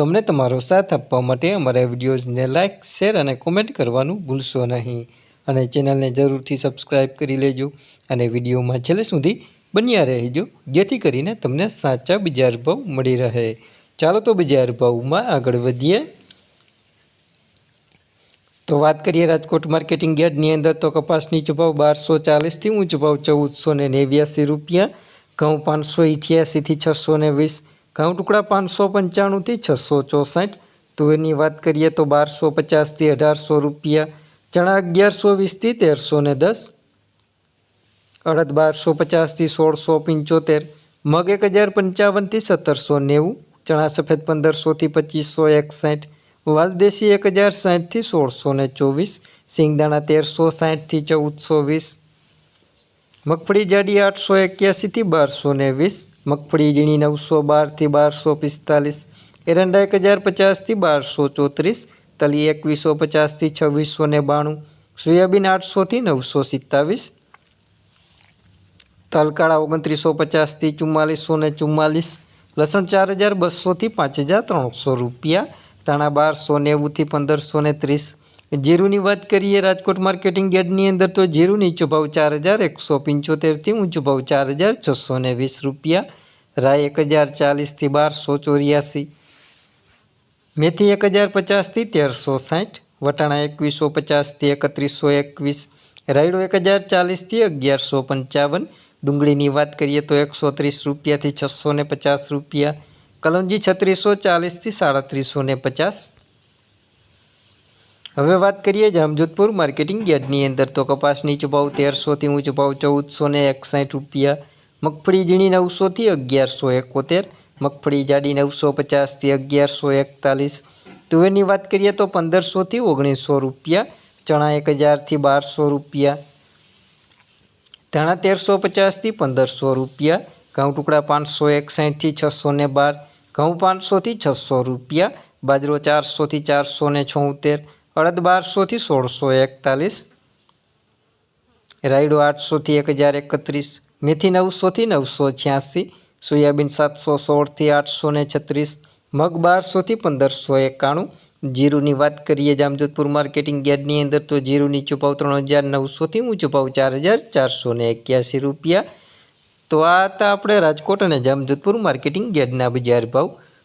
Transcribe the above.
તો અમને તમારો સાથ આપવા માટે અમારા વિડીયોઝને લાઇક, શેર અને કોમેન્ટ કરવાનું ભૂલશો નહીં. અને ચેનલને જરૂરથી સબસ્ક્રાઈબ કરી લેજો અને વિડીયોમાં છેલ્લે સુધી બન્યા રહેજો, જેથી કરીને તમને સાચા બજાર ભાવ મળી રહે. ચાલો તો બજાર ભાવમાં આગળ વધીએ. તો વાત કરીએ રાજકોટ માર્કેટિંગ યાર્ડની અંદર તો કપાસની નીચો બારસો ચાલીસથી ઊંચો ભાવ ચૌદસો ને નેવ્યાસી રૂપિયા, ઘઉં પાંચસો અઠ્યાસીથી છસો ને વીસ ઘઉં ટુકડા પાંચસો પંચાણુંથી છસો ચોસઠ. તુવેરની વાત કરીએ તો બારસો પચાસથી અઢારસો રૂપિયા. ચણા અગિયારસો વીસથી તેરસો ને દસ. અડદ બારસો પચાસથી સોળસો પંચોતેર. મગ એક હજાર પંચાવનથી સત્તરસો નેવું. ચણા સફેદ પંદરસોથી પચીસો એકસાઠ. વાલદેશી એક હજાર સાઠથી સોળસો ને ચોવીસ. સિંગદાણા તેરસો સાઠથી ચૌદસો વીસ. મગફળી જાડી આઠસો એક્યાસીથી બારસો ને વીસ. મગફળી ઝીણી નવસો બારથી બારસો પિસ્તાલીસ એરંડા એક હજાર પચાસથી બારસો ચોત્રીસ, તલી એકવીસો પચાસથી છવ્વીસો ને બાણું, સોયાબીન આઠસોથી નવસો સિત્તાવીસ, તલકાળા ઓગણત્રીસો પચાસથી ચુમ્માલીસો ને ચુમ્માલીસ, લસણ ચાર હજાર બસોથી પાંચ હજાર ત્રણસો રૂપિયા, ધાણા બારસો નેવુંથી પંદરસો ને ત્રીસ જીરુની વાત કરીએ, રાજકોટ માર્કેટિંગ યાર્ડની અંદર તો જીરું નીચો ભાવ ચાર હજાર એકસો પંચોતેરથી ઊંચો ભાવ ચાર હજાર છસો ને વીસ રૂપિયા. રાય એક હજાર ચાલીસથી બારસો ચોર્યાસી. મેથી એક હજાર પચાસથી તેરસો સાઠ. વટાણા એકવીસો પચાસથી એકત્રીસો એકવીસ. રાયડો એક હજાર ચાલીસથી અગિયારસો પંચાવન. ડુંગળીની વાત કરીએ તો એકસો ત્રીસ રૂપિયાથી છસો ને પચાસ રૂપિયા. કલંજી છત્રીસો ચાલીસથી સાડત્રીસો ને પચાસ. હવે વાત કરીએ જામજોધપુર માર્કેટિંગ યાર્ડની અંદર. તો કપાસની નીચો તેરસોથી ઊંચો ભાવ ચૌદસો ને એકસાઠ રૂપિયા, મગફળી ઝીણી નવસોથી અગિયારસો એકોતેર, મગફળી જાડી નવસો પચાસથી અગિયારસો એકતાલીસ. તુવેરની વાત કરીએ તો પંદરસોથી ઓગણીસો રૂપિયા, ચણા એક હજારથી બારસો રૂપિયા, ધાણા તેરસો પચાસથી પંદરસો રૂપિયા, ઘઉં ટુકડા પાંચસો એકસાઠથી છસો ને બાર, ઘઉં પાંચસોથી છસો રૂપિયા, બાજરો ચારસોથી ચારસો ને છોતેર અડદ બારસોથી સોળસો એકતાલીસ. રાયડો આઠસોથી એક હજાર એકત્રીસ. મેથી નવસોથી નવસો છ્યાસી. સોયાબીન સાતસો સોળથી આઠસો ને છત્રીસ. મગ બારસોથી પંદરસો એકાણું. જીરુની વાત કરીએ જામજોધપુર માર્કેટિંગ યાર્ડની અંદર તો જીરુની ચૂપાવ ત્રણ હજાર નવસોથી ઊંચો ભાવ ચાર હજાર ચારસો ને એક્યાસી રૂપિયા. તો આ હતા આપણે રાજકોટ અને જામજોધપુર માર્કેટિંગ યાર્ડના બજાર ભાવ.